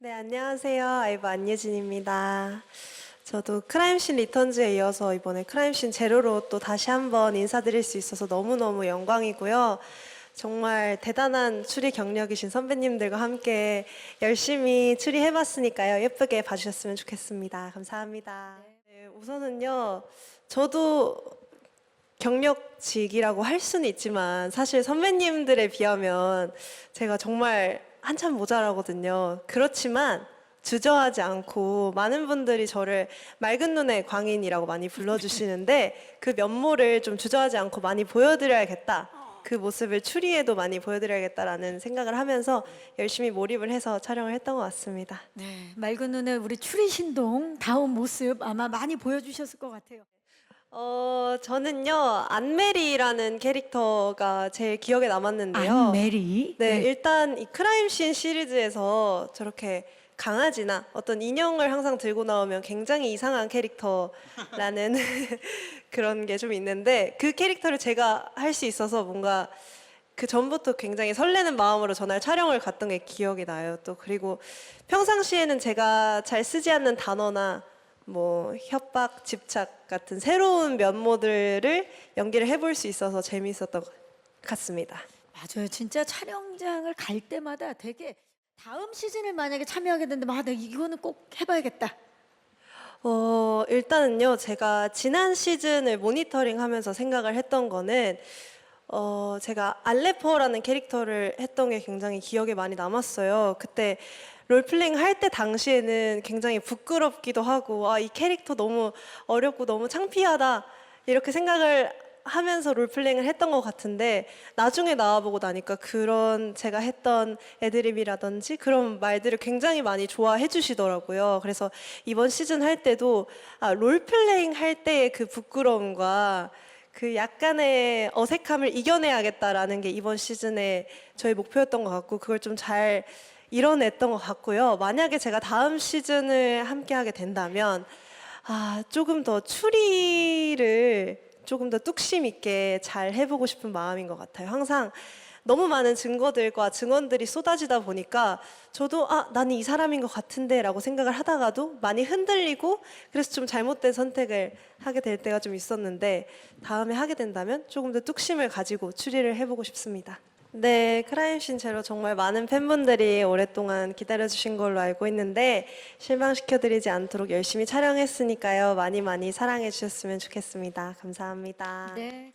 네, 안녕하세요. 아이브 안예진입니다. 저도 크라임씬 리턴즈에 이어서 이번에 크라임씬 제로로 또 다시 한번 인사드릴 수 있어서 너무너무 영광이고요. 정말 대단한 추리 경력이신 선배님들과 함께 열심히 추리해봤으니까요. 예쁘게 봐주셨으면 좋겠습니다. 감사합니다. 네, 우선은요, 저도 경력직이라고 할 수는 있지만 사실 선배님들에 비하면 제가 정말 한참 모자라거든요. 그렇지만 주저하지 않고 많은 분들이 저를 맑은 눈의 광인이라고 많이 불러주시는데 그 면모를 좀 주저하지 않고 많이 보여드려야겠다. 그 모습을 추리에도 많이 보여드려야겠다라는 생각을 하면서 열심히 몰입을 해서 촬영을 했던 것 같습니다. 네, 맑은 눈에 우리 추리 신동 다운 모습 아마 많이 보여주셨을 것 같아요. 어, 저는요, 안메리라는 캐릭터가 제일 기억에 남았는데요. 안메리. 네, 일단 이 크라임씬 시리즈에서 저렇게 강아지나 어떤 인형을 항상 들고 나오면 굉장히 이상한 캐릭터라는 그런 게 좀 있는데 그 캐릭터를 제가 할 수 있어서 뭔가 그 전부터 굉장히 설레는 마음으로 전날 촬영을 갔던 게 기억이 나요. 또 그리고 평상시에는 제가 잘 쓰지 않는 단어나 뭐 협박, 집착 같은 새로운 면모들을 연기를 해볼 수 있어서 재미있었던 것 같습니다. 맞아요. 진짜 촬영장을 갈 때마다 되게 다음 시즌을 만약에 참여하게 된다면 아, 나 이거는 꼭 해봐야겠다. 어, 일단은요, 제가 지난 시즌을 모니터링 하면서 생각을 했던 거는, 어, 제가 알레퍼라는 캐릭터를 했던 게 굉장히 기억에 많이 남았어요. 그때 롤플레잉 할 때 당시에는 굉장히 부끄럽기도 하고, 아, 이 캐릭터 너무 어렵고 너무 창피하다. 이렇게 생각을 하면서 롤플레잉을 했던 것 같은데 나중에 나와보고 나니까 그런 제가 했던 애드립이라든지 그런 말들을 굉장히 많이 좋아해 주시더라고요. 그래서 이번 시즌 할 때도 아, 롤플레잉 할 때의 그 부끄러움과 그 약간의 어색함을 이겨내야겠다라는 게 이번 시즌의 저의 목표였던 것 같고 그걸 좀 잘 이뤄냈던 것 같고요. 만약에 제가 다음 시즌을 함께 하게 된다면 아, 조금 더 추리를 조금 더 뚝심 있게 잘 해보고 싶은 마음인 것 같아요. 항상 너무 많은 증거들과 증언들이 쏟아지다 보니까 저도 아, 나는 이 사람인 것 같은데 라고 생각을 하다가도 많이 흔들리고 그래서 좀 잘못된 선택을 하게 될 때가 좀 있었는데 다음에 하게 된다면 조금 더 뚝심을 가지고 추리를 해보고 싶습니다. 네, 크라임씬 제로 정말 많은 팬분들이 오랫동안 기다려주신 걸로 알고 있는데 실망시켜드리지 않도록 열심히 촬영했으니까요. 많이 많이 사랑해주셨으면 좋겠습니다. 감사합니다. 네.